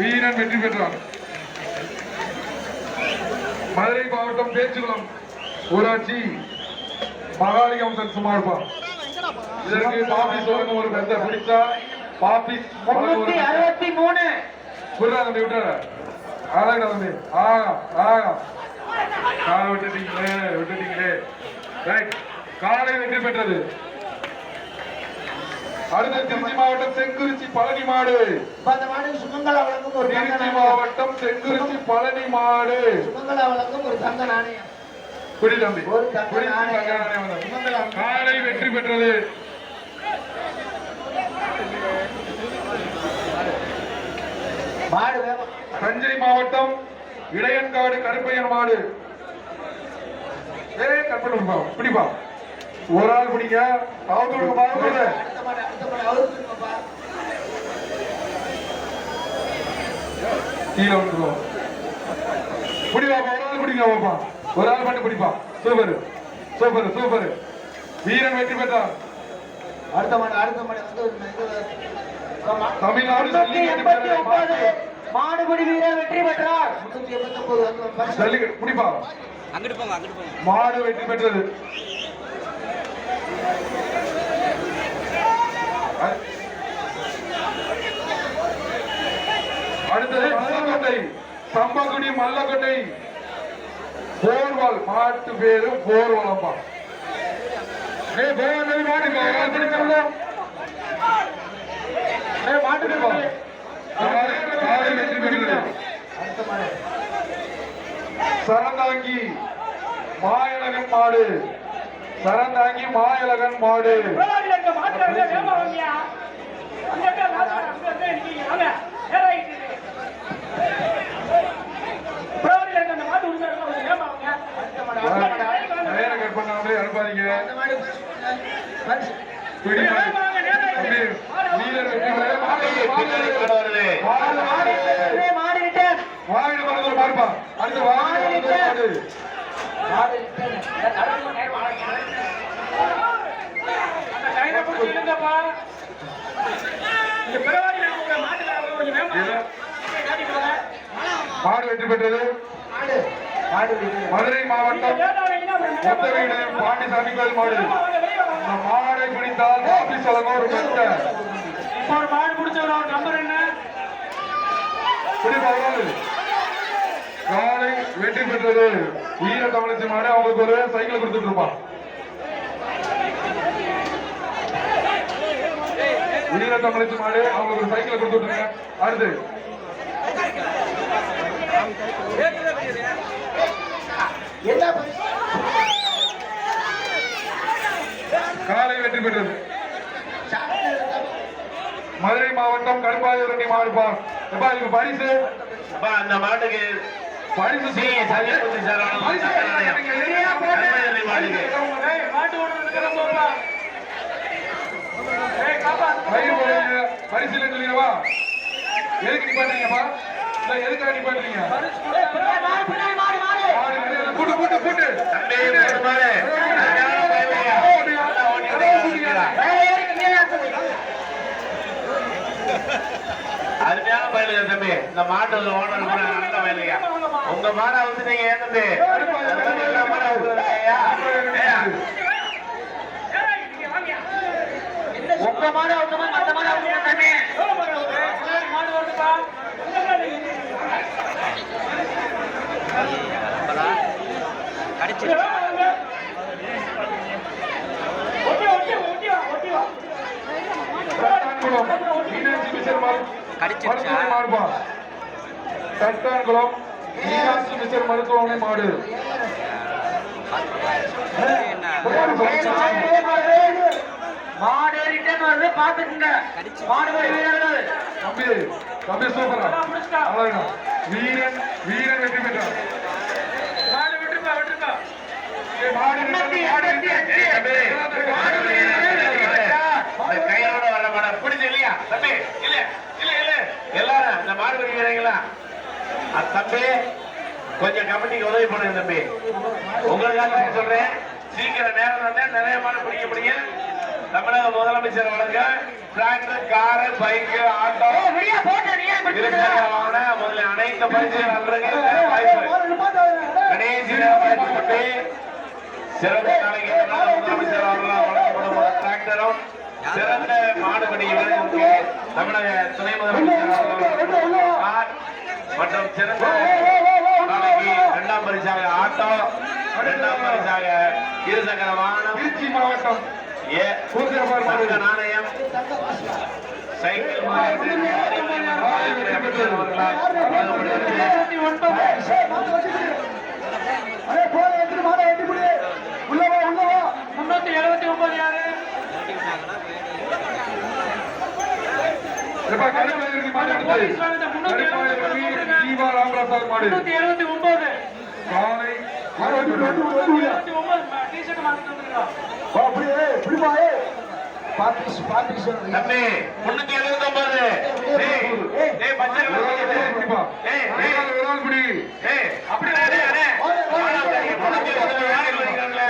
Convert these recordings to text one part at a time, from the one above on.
வீரன் வெற்றி பெற்றார். மதுரை மாவட்டம் பேச்சுக்குளம் ஊராட்சி மகாலிங்கம் சன் சுமார்பா இதற்கு பாபிஸ் ஒரு பெத்த பிடிச்சா பாபிஸ் அறுபத்தி மூணு. புரிதா தம்பி விட்டுற அழகா தம்பி ஆகா ஆகா காலை விட்டுட்டீங்களே விட்டுட்டீங்களே. ரைட் காலை வெற்றி பெற்றது. அடுத்த திருச்சி மாவட்டம் செங்குறிச்சி பழனி மாடு. அந்த மாடு சுமங்கலா வழங்கும் ஒரு திருச்சி மாவட்டம் செங்குறிச்சி பழனி மாடு. சுமங்கலா வழங்கும் ஒரு தங்க நாணயம். குடி தம்பி. ஒரு தங்க நாணயம். காலை வெற்றி பெற்றது. மாடு தஞ்சை மாவட்டம் இளையன்காடு கருப்பையன் மாடு. ஏ கற்பனை பிடிப்பா ஒரு ஆள் பிடிங்க. அவுத்து விடுங்க கீழே விட்டுருவோம் பிடிப்பா ஒரு ஆள் பிடிங்க பாப்பா ஒரு ஆள் மட்டும் பிடிப்பா. சூப்பர். Super super. வீரன் வெற்றி பெற்றார் அடுத்த மாடு அடுத்த மாடு. தமிழ்நாடு மாடுபிடி வீரர் வெற்றி பெற்றார். ஜல்லிக்கட்டு பிடிப்பா. அங்கிட்டு போங்க அங்கிட்டு போங்க. மாடு வெற்றி பெற்றது. அடுத்தது மல்லக்கோட்டை சம்பக்குடி மல்லக்கோட்டை. போர்வால் மாட்டு பேரு போர்வலம்பா. ஏய் போர்வல் மாடு பிடிக்கல ஏய் மாட்டு பேரு காலை வெற்றி பெற்றது அடுத்த மாடு சரந்தாங்கி மாயழகன் மாடு. சரந்தாங்கி மாயழகன் மாடு அடுத்த மாடு அடுத்த மாடு நேரம் கட் பண்ணாமலே அனுப்பாதீங்க அடுத்த மாடு பரிசு. பிடி மாடு. வெற்றி பெற்றது மதுரை மாவட்டம் பாண்டிசாமி கோயில் மாடு ரிட்டர்ன். வாங்கிட்டு வரது ஒரு வாங்கிட்டு வரது ஒரு மாடு. வழங்க ஒரு மெத்த பிடிப்பார்கள் காலை வெற்றி பெற்றது. வீர தமிழச்சி மாடு அவங்களுக்கு ஒரு சைக்கிள் கொடுத்துட்டு இருப்பான் வீர தமிழச்சி மாடு அவங்களுக்கு ஒரு சைக்கிள் கொடுத்துட்டு அடுத்து என்ன பரிசு? காலை வெற்றி பெற்றது சாப்பிட்டு இருந்தா- மதுரை மாவட்டம் மாடுப்பா எப்பா இதுக்கு பரிசு? அந்த மாட்டுக்கு பரிசு சி. சத்யமூர்த்தி சார் வழங்கும் பரிசு பரிசுல சொல்லிடுவா? எதுக்கு நிப்பாட்டுறீங்கப்பா இல்ல எதுக்காக நிப்பாட்டுறீங்க பின்னாடி மாடு, பின்னாடி மாடு, மாடு. மாடு வெளியே கூட்டு கூட்டு கூட்டு தம்பி, ஒரு மாடு. அருமையான பயலுங்க. நல்லா ஓட்டிட்டு இருக்கிறாங்க. மேலே ஏறி கீழே இறக்குது. அருமையான பயலுங்க தம்பி இந்த மாட்டு ஓனர் கூட நல்ல பயலுங்க உங்க மாடை வந்து நீங்க ஏன் தம்பி எல்லா மாடை உங்க மாடு மத்த மாடு அவுக்கமா, தம்பி. கடிச்சிருச்சு தட்டான்குளம் மீனாட்சி மிஷன் மாடுப்பா தட்டான்குளம் மீனாட்சி மிஷன் மருத்துவமனை மாடு. என்ன? மாடு ரிட்டர்ன் வருது பாத்துக்குங்க மாடு போய் வீரர்கள் தம்பி தம்பி சூப்பரா. அழகா. வீரன் வீரன் வெற்றி பெற்றார் ஏய், மாடு எண்பத்தி, மாடு எண்பத்தி அஞ்சு. ஏய், தம்பி, மாடு இந்த கையோட வர மாடை பிடிச்சு இல்லையா? தம்பி இல்ல இல்ல இல்ல எல்லாரும் இந்த மாடு பிடிக்கிறீங்களா அஹ் தம்பி கொஞ்சம் கமிட்டிக்கு உதவி பண்ணுங்க தம்பி உங்களுக்காக சொல்றேன் சீக்கிரம் நேரம் வந்தா நிறைய மாடு பிடிக்க முடியும் தமிழக முதலமைச்சர் வழங்க டிராக்டர் காரு பைக்கு ஆட்டோ? வாகனம் முதல்ல அனைத்து பரிசுகளுக்கு வாய்ப்பு கடைசி போட்டு சிறந்த கலைஞர்கள் முதலமைச்சர் அவர்களால் வழங்கப்படும் டிராக்டரும் சிறந்த மாடுபடி வீரர்களுக்கு தமிழக துணை முதலமைச்சர் மற்றும் சிறந்த நாளைக்கு இரண்டாம் பரிசாக ஆட்டோ இரண்டாம் பரிசாக இருசக்கர வாகனம் திருச்சி மாவட்டம் ஏ மாடு. நாணயம் சைக்கிள். முன்னூத்தி எழுபத்தி ஒன்பது யாரு எப்பா, கருப்பாயிருக்கு மாடு அடுத்தது. கருப்பாயிருக்கு ராமராசார் மாடு எழுபத்தி ஒன்பது காலை எழுபத்தி ஒன்பது டிஷர்ட் மாத்திட்டு வந்துருக்கோம் தம்பி முன்னூத்தி எழுபத்தி ஒன்பது ஏய் பச்சை. ஏய் ஒரு ஏய் ஒரு பிடி. ஏய் அப்படி அண்ணே அண்ணே முன்னூத்தி எழுபத்தி ஒன்பது வாடகை வலிக்கிறாங்களே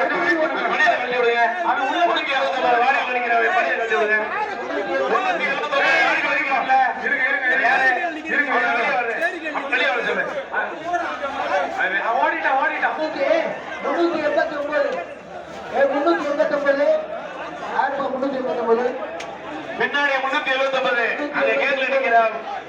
பணியை கட்டி விடுங்க அவன் உள்ள முன்னூத்தி எழுபத்தி ஒன்பது வாடகை வலிக்கிறவன் பணியை கட்டி விடுங்க முன்னூத்தி எழுபத்தி ஒன்பது வாடகை வலிக்கிறாங்களே இருங்க, இருங்க, இருங்க. யாரு இருங்க, அவன் இருங்க. வெளியே வரு. அவன் வெளியே வர சொல்லு அவன் அவன் ஓடிட்டான் ஓடிட்டான் முன்னூத்தி எண்பத்தி ஒன்பது முன்னூத்தி எண்பத்தி ஒன்பது ஆயிரத்தி முன்னூத்தி எண்பத்தி ஒன்பது பின்னாடி முன்னூத்தி எழுபத்தி ஒன்பது அங்க கேட்ல நிக்கிற போ- காவல்துறையினர் அதை பாருங்க சார் பச்சை கலர் படி முன்னூத்தி எழுபத்தி ஒன்பது போட்டு வராரு போயிட்டான் உள்ள போயிட்டான் மாறி கூட சொல்ல போயிட்டான்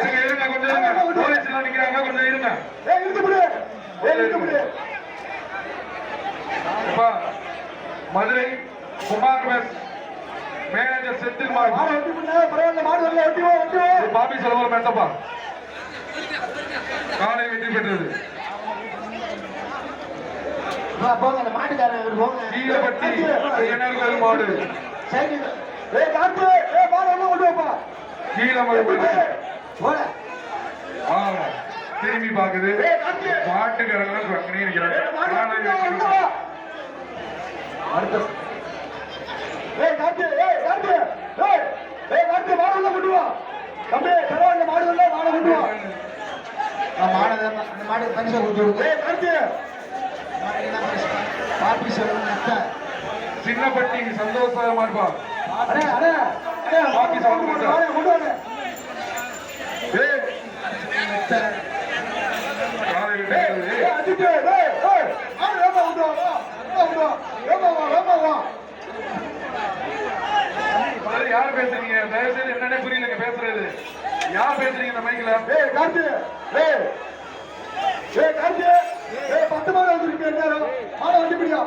இருங்க, இருங்க, கொஞ்சம் இருங்க. போலீஸ் எல்லாம் நிக்கிறாங்க, கொஞ்சம் இருங்க. எப்பா, மதுரை குமார் மேனேஜர் செந்தில் மாடு. பாபி செலவர் மெட்டப்பா காலை வெற்றி பெற்றது. போங்க அந்த மாட்டுக்காரன் போங்க. கீழப்பட்டி மாடு. கீழமலை போல ஆமா திரும்பி பாக்குது. மாட்டுக்காரங்க அங்கனே நிக்கிறாங்க காலை வெற்றி பெற்றது. அடுத்த. ஏய் கார்த்தி ஏய் கார்த்தி ஏய் ஏய் கார்த்தி மாடு உள்ள கொண்டு வா. தம்பி பரவாயில்ல மாடு உள்ள மாடு கொண்டு வா. மாடு அந்த மாடு பரிசு கொண்டு ஏய் கார்த்தி கொண்டு வா. வேமா வா வேமா வா. அதாவது யார் பேசுறீங்க? தயவு செய்து என்னன்னே புரியலங்க பேசுறது. யார் பேசுறீங்க இந்த மைக்ல ஏய் கார்த்தி ஏய் ஏய் கார்த்தி பத்து மாடு வந்திருக்கு எல்லாரும். மாடு வண்டி பிடியா?